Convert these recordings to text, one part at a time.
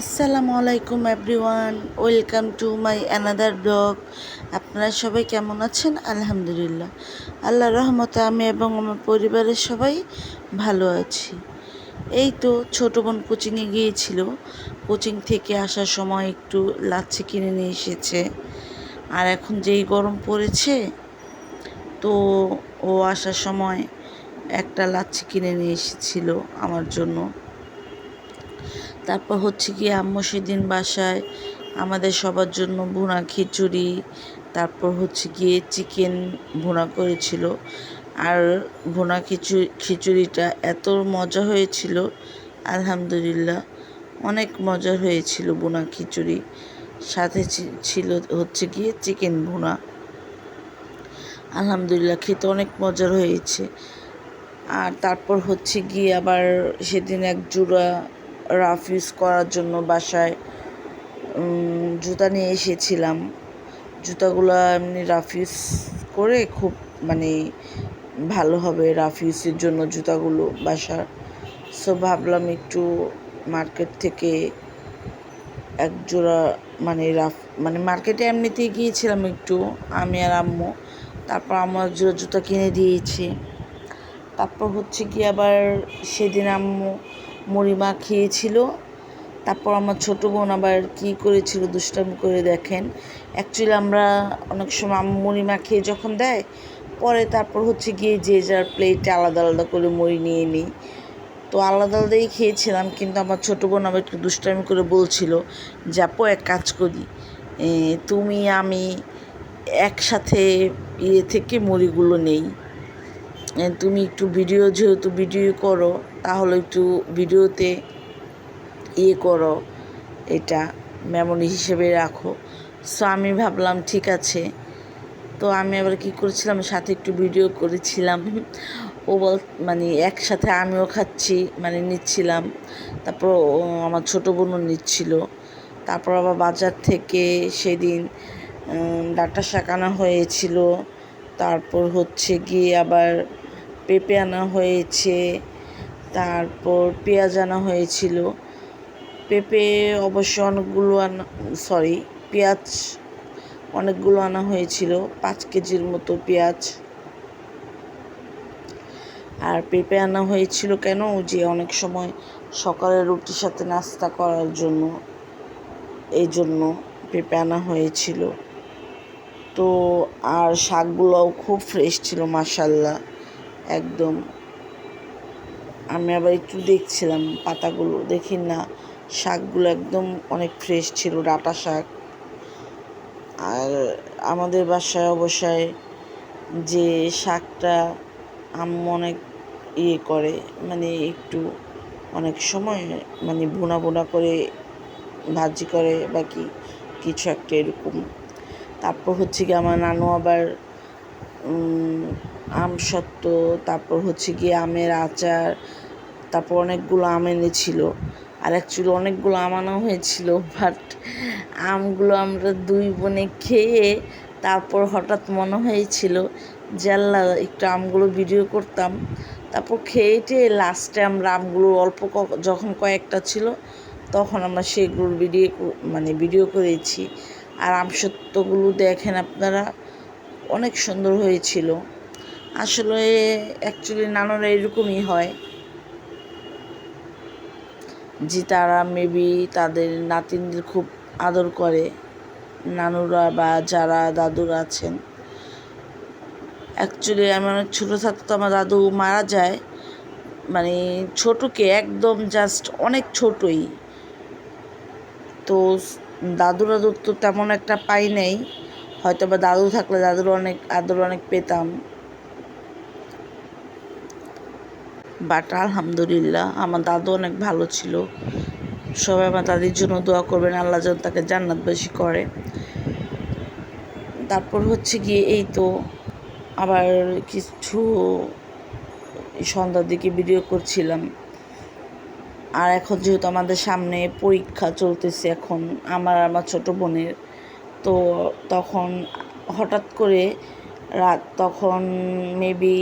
আসসালামু আলাইকুম everyone, welcome to my another blog. আপনারা সবাই কেমন আছেন? আলহামদুলিল্লাহ। আল্লাহ রহমতে আমি এবং আমার পরিবারের সবাই ভালো আছি। এই তো ছোটো বোন কোচিংয়ে গিয়েছিল। কোচিং থেকে আসার সময় একটু লাচ্ছি কিনে নিয়ে এসেছে। আর এখন যেই গরম পড়েছে, তো ও আসার সময় একটা লাচ্ছি কিনে নিয়ে এসেছিল আমার জন্য। তারপর হচ্ছে গিয়ে আম্মু সেদিন বাসায় আমাদের সবার জন্য ভুনা খিচুড়ি, তারপর হচ্ছে গিয়ে চিকেন ভুনা করেছিল। আর ভুনা খিচুড়ি খিচুড়িটা এত মজা হয়েছিল, আলহামদুলিল্লাহ। অনেক মজা হয়েছিল বোনা খিচুড়ি। সাথে ছিল হচ্ছে গিয়ে চিকেন ভুনা। আলহামদুলিল্লাহ, খেতে অনেক মজার হয়েছে। আর তারপর হচ্ছে গিয়ে আবার সেদিন এক জোড়া রাফ ইউজ করার জন্য বাসায় জুতা নিয়ে এসেছিলাম। জুতাগুলো এমনি রাফ ইউজ করে খুব মানে ভালো হবে রাফ ইউজের জন্য জুতাগুলো বাসার। সো ভাবলাম একটু মার্কেট থেকে এক জোড়া মানে রাফ মানে মার্কেটে এমনিতেই গিয়েছিলাম একটু, আমি আর আম্মু। তারপর আমার জোড়া জুতা কিনে দিয়েছি। তারপর হচ্ছে কি আবার সেদিন আম্মু মুড়ি মা খেয়েছিল। তারপর আমার ছোটো বোন আবার কী করেছিল দুষ্টামি করে দেখেন। অ্যাকচুয়ালি আমরা অনেক সময় আম্মু মুড়ি মা খেয়ে যখন দেয়, পরে তারপর হচ্ছে গিয়ে যে যার প্লেটে আলাদা আলাদা করে মুড়ি নিয়ে নিই। তো আলাদা আলাদাই খেয়েছিলাম, কিন্তু আমার ছোটো বোন আবার একটু দুষ্টামি করে বলছিল যে, আপু, এক কাজ করি। তুমি, আমি একসাথে ইয়ে থেকে মুড়িগুলো নেই। তুমি একটু ভিডিও যেহেতু ভিডিও করো তাহলে একটু ভিডিওতে ইয়ে করো, এটা মেমোরি হিসেবে রাখো। সো আমি ভাবলাম, ঠিক আছে। তো আমি আবার কী করেছিলাম, সাথে একটু ভিডিও করেছিলাম। ও বল মানে একসাথে আমিও খাচ্ছি মানে নিচ্ছিলাম। তারপর আমার ছোটো বোনও নিচ্ছিল। তারপর আবার বাজার থেকে সেদিন ডাটা শাক আনা হয়েছিল। তারপর হচ্ছে গিয়ে আবার পেঁপে আনা হয়েছে। তারপর পেঁয়াজ আনা হয়েছিল। পেঁপে অবশ্য অনেকগুলো আনা সরি পেঁয়াজ অনেকগুলো আনা হয়েছিল, পাঁচ কেজির মতো পেঁয়াজ। আর পেঁপে আনা হয়েছিল কেন? যে অনেক সময় সকালে রুটির সাথে নাস্তা করার জন্য, এই জন্য পেঁপে আনা হয়েছিল। তো আর শাকগুলোও খুব ফ্রেশ ছিল মাসাল্লাহ একদম। আমি আবার একটু দেখছিলাম পাতাগুলো, দেখি না, শাকগুলো একদম অনেক ফ্রেশ ছিল, ডাটা শাক। আর আমাদের বাসায় অবশ্যই যে শাকটা আম্মু অনেক ইয়ে করে মানে একটু অনেক সময় মানে বোনা বোনা করে ভাজি করে বা কি, কিছু একটা এরকম। তারপর হচ্ছে কি আমার নানু আবার আম সত্ত্ব তারপর হচ্ছে গিয়ে আমের আচার, তারপর অনেকগুলো আম এনেছিল। আর অ্যাকচুয়ালি অনেকগুলো আম আনা হয়েছিল বাট আমগুলো আমরা দুই বোনে খেয়ে তারপর হঠাৎ মনে হয়েছিল আল্লাহ, একটু আমগুলো ভিডিও করতাম। তারপর খেয়ে টেয়ে লাস্টে আমরা আমগুলো অল্প যখন কয়েকটা ছিল, তখন আমরা সেগুলোর ভিডিও মানে ভিডিও করেছি। আর আমসত্ত্বগুলো দেখেন আপনারা অনেক সুন্দর হয়েছিল। আসলে অ্যাকচুয়ালি নানুরা এরকমই হয়। যে তারা মেবি তাদের নাতিনদের খুব আদর করে, নানুরা বা যারা দাদুরা আছেন। অ্যাকচুয়ালি আমি অনেক ছোটো থাকতে আমার দাদু মারা যায়। মানে ছোটোকে একদম জাস্ট অনেক ছোটোই। তো দাদুর তো তেমন একটা পাই নেই। হয়তো বা দাদু থাকলে দাদুর অনেক আদর অনেক পেতাম। বাট আলহামদুলিল্লাহ, আমার দাদু অনেক ভালো ছিল। সবাই আমার দাদির জন্য দোয়া করবেন, আল্লাহ যেন তাকে জান্নাত বেশি করে। তারপর হচ্ছে গিয়ে এই তো আবার কিছু সন্ধ্যার দিকে ভিডিও করছিলাম। আর এখন যেহেতু আমাদের সামনে পরীক্ষা চলতেছে এখন, আমার আমার ছোটো বোনের তো তখন হঠাৎ করে রাত তখন মেবি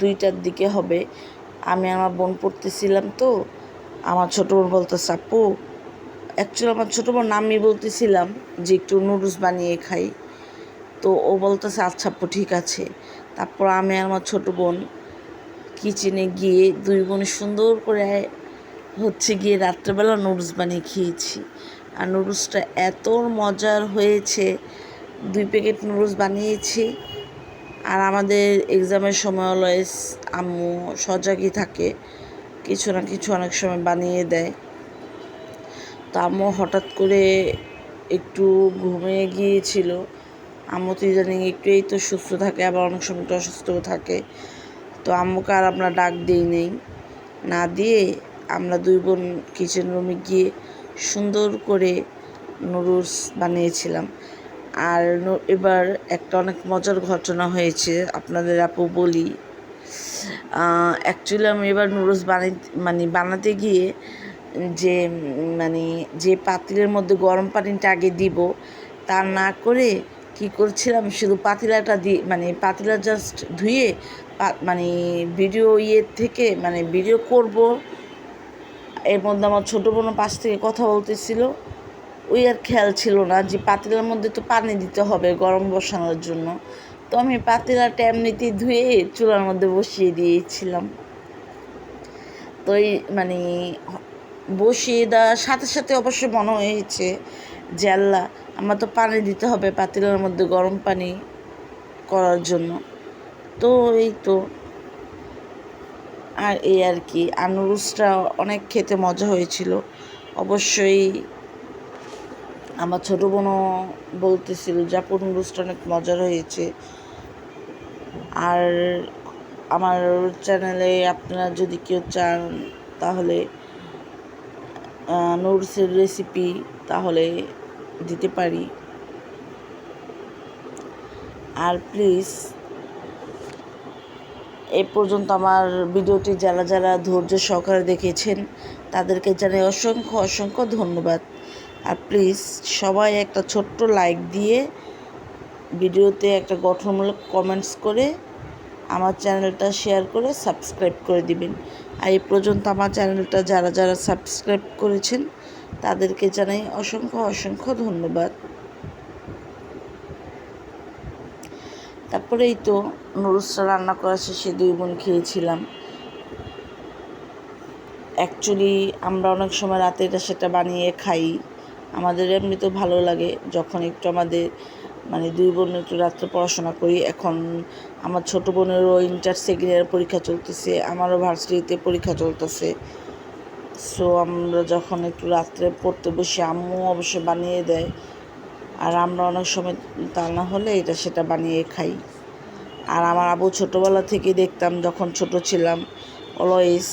দুইটার দিকে হবে। আমি আমার বোন পড়তেছিলাম তো, আমার ছোটো বোন বলতো সাপু অ্যাকচুয়ালি আমার ছোটো বোন আমি বলতেছিলাম যে একটু নুডলস বানিয়ে খাই। তো ও বলতেছে আচ্ছা আপু, ঠিক আছে। তারপর আমি আমার ছোটো বোন কিচেনে গিয়ে দুই বোন সুন্দর করে হচ্ছে গিয়ে রাত্রেবেলা নুডলস বানিয়ে খেয়েছি। আর নুডলসটা এত মজার হয়েছে। দুই প্যাকেট নুডলস বানিয়েছি। আর আমাদের এক্সামের সময় অলওয়েজ আম্মু সজাগই থাকে। কিছু না কিছু অনেক সময় বানিয়ে দেয়। তো আম্মু হঠাৎ করে একটু ঘুমিয়ে গিয়েছিল। আম্মু তো ইদানিং একটু এই তো সুস্থ থাকে, আবার অনেক সময় একটু অসুস্থও থাকে। তো আম্মুকে আর আমরা ডাক দিই নেই। না দিয়ে আমরা দুই বোন কিচেন রুমে গিয়ে সুন্দর করে নুডলস বানিয়েছিলাম। আর এবার একটা অনেক মজার ঘটনা হয়েছে, আপনাদের আপু বলি। অ্যাকচুয়ালি আমি এবার নুডলস বানাই মানে বানাতে গিয়ে যে মানে যে পাতিলের মধ্যে গরম পানিটা আগে দিব, তা না করে কি করছিলাম, শুধু পাতিলাটা দিয়ে মানে পাতিলা জাস্ট ধুয়ে মানে ভিডিও ইয়ের থেকে মানে ভিডিও করব। এর মধ্যে আমার ছোটো বোনও পাশ থেকে কথা বলতেছিল। ওই আর খেয়াল ছিল না যে পাতিলার মধ্যে তো পানি দিতে হবে গরম বসানোর জন্য। তো আমি পাতিলাটা এমনিতেই ধুয়ে চুলার মধ্যে বসিয়ে দিয়েছিলাম। তো এই মানে বসিয়ে দেওয়ার সাথে সাথে অবশ্যই মনে হয়েছে যে আল্লাহ, আমার তো পানি দিতে হবে পাতিলার মধ্যে গরম পানি করার জন্য। তো এই তো আর এই আর কি। আর অনেক খেতে মজা হয়েছিল। অবশ্যই আমার ছোটো বোনও বলতেছিল জাপুর নুডলসটা অনেক মজার হয়েছে। আর আমার চ্যানেলে আপনারা যদি কেউ চান, তাহলে নুডলসের রেসিপি তাহলে দিতে পারি। আর প্লিজ এ পর্যন্ত আমার ভিডিওটি যারা যারা ধৈর্য সহকারে দেখেছেন, তাদেরকে জানাই অসংখ্য অসংখ্য ধন্যবাদ। আর প্লিজ সবাই একটা ছোট্ট লাইক দিয়ে ভিডিওতে একটা গঠনমূলক কমেন্টস করে আমার চ্যানেলটা শেয়ার করে সাবস্ক্রাইব করে দিবেন। আর এই পর্যন্ত আমার চ্যানেলটা যারা যারা সাবস্ক্রাইব করেছেন, তাদেরকে জানাই অসংখ্য অসংখ্য ধন্যবাদ। তারপরে এই তো নুডলসটা রান্না করা শেষে দুই বোন খেয়েছিলাম। অ্যাকচুয়ালি আমরা অনেক সময় রাতে এটা সেটা বানিয়ে খাই। আমাদের এমনিতেও ভালো লাগে। যখন একটু আমাদের মানে দুই বোন একটু রাত্রে পড়াশোনা করি, এখন আমার ছোটো বোনেরও ইন্টার সেকেন্ড ইয়ার পরীক্ষা চলতেছে, আমারও ভার্সিটিতে পরীক্ষা চলতেছে। সো আমরা যখন একটু রাত্রে পড়তে বসি আম্মু অবশ্য বানিয়ে দেয়। আর আমরা অনেক সময় তা না হলে এটা সেটা বানিয়ে খাই। আর আমার আবু ছোটোবেলা থেকে দেখতাম, যখন ছোট ছিলাম অলওয়েজ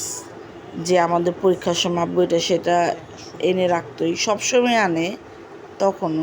যে আমাদের পরীক্ষার সময় আব্বু এটা সেটা এনে রাখতোই। সবসময় আনে, তখনও।